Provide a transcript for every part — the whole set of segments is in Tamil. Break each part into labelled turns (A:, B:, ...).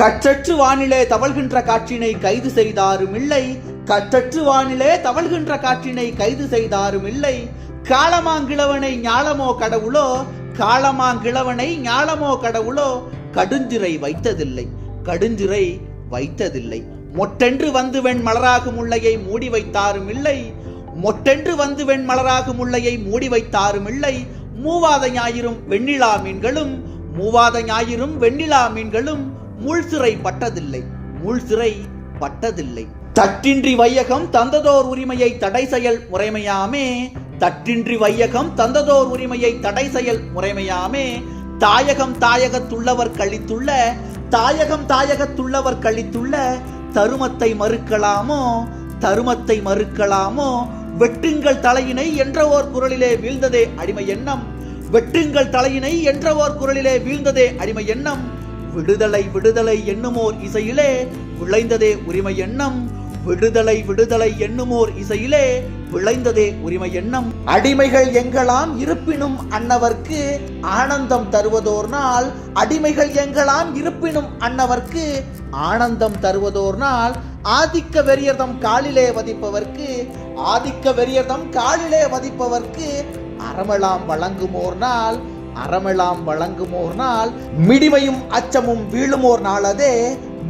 A: கற்றற்று வானிலே தவழ்கின்ற காற்றினை கைது செய்தாரும் இல்லை கற்றற்று வானிலே தவழ்கின்ற காற்றினை கைது செய்தாரும் இல்லை காலமாங்கிழவனை ஞாலமோ கடவுளோ? காலமாங்கிழவனை ஞாலமோ கடவுளோ? கடுஞ்சிறை வைத்ததில்லை. கடுஞ்சிறை வைத்ததில்லை. மொட்டென்று வந்து வெண் மலராகும் உள்ளையை மூடி வைத்தாரும் இல்லை மொட்டென்று வந்து வெண் மலராகும் உள்ளையை மூடி வைத்தாரும் இல்லை மூவாத ஞாயிறும் வெண்ணிலா மீன்களும் மூவாத ஞாயிறும் வெண்ணிலா மீன்களும் முள்சிறை பட்டதில்லை. முள்சிறை பட்டதில்லை. தட்டின்றி வையகம் தந்ததோர் உரிமையை தடை செயல் முறைமையாமே. தட்டின்றி வையகம் தந்ததோர் உரிமையை தடை செயல் முறைமையாமே. தாயகம் தாயகத்துள்ளவர் கழித்துள்ள தாயகம் தாயகத்துள்ளவர் கழித்துள்ள தருமத்தை மறுக்கலாமோ? தருமத்தை மறுக்கலாமோ? வெட்டுங்கள் தலையினை என்ற ஓர் குரலிலே வீழ்ந்ததே அடிமை எண்ணம். வெட்டுங்கள் தலையினை என்ற ஓர் குரலிலே வீழ்ந்ததே அடிமை எண்ணம். விடுதலை விடுதலை என்னுமோர் இசையிலே. விளைந்ததே உரிமை எண்ணம். விடுதலை விடுதலை எண்ணுமோர் இசையிலே. விளைந்ததே உரிமை எண்ணம். அடிமைகள் எங்களாம் இருப்பினும் அன்னவர்க்கு ஆனந்தம் தருவதோர் நாள். அடிமைகள் எங்களாம் இருப்பினும் அன்னவர்க்கு ஆனந்தம் தருவதோர் நாள். ஆதிக்க வெறியதம் காலிலே வதிப்பவர்க்கு ஆதிக்க வெறியதம் காலிலே வதிப்பவர்க்கு அறமெல்லாம் வழங்குமோர் நாள். அறமெல்லாம் வழங்குமோர் நாள் மிடிமையும் அச்சமும் வீழுமோர் நாளதே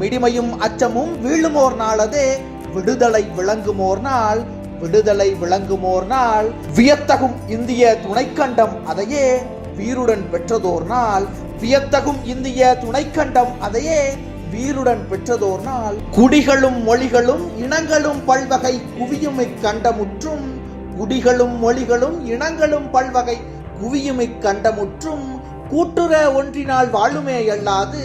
A: மிடிமையும் அச்சமும் வீழுமோர் நாளதே விடுதலை விளங்குமோர் நாள் விடுதலை விளங்குமோர் நாள். வியத்தகும் இந்திய துணைக்கண்டம் அதையே வீருடன் பெற்றதோர் நாள். வியத்தகும் இந்திய துணைக்கண்டம் அதையே வீருடன் பெற்றதோர் நாள். குடிகளும் மொழிகளும் இனங்களும் பல்வகை குவியும் இக்கண்டமுற்றும் குடிகளும் மொழிகளும் இனங்களும் பல்வகை குவியும் கண்டமுற்றும் கூட்டுற ஒன்றினால் வாழுமே அல்லாது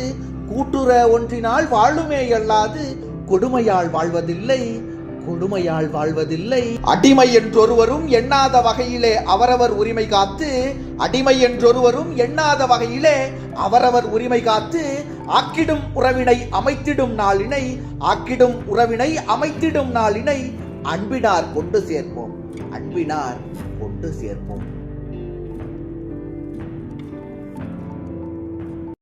A: கூட்டுற ஒன்றினால் வாழுமே அல்லாது கொடுமையால் வாழ்வதில்லை கொடுமையால் வாழ்வதில்லை. அடிமை என்றொருவரும் எண்ணாத வகையிலே அவரவர் உரிமை காத்து அடிமை என்றொருவரும் எண்ணாத வகையிலே அவரவர் உரிமை காத்து ஆக்கிடும் உறவினை அமைத்திடும் நாளினை ஆக்கிடும் உறவினை அமைத்திடும் நாளினை அன்பினார் கொண்டு சேர்ப்போம். அன்பினார் கொண்டு சேர்ப்போம்.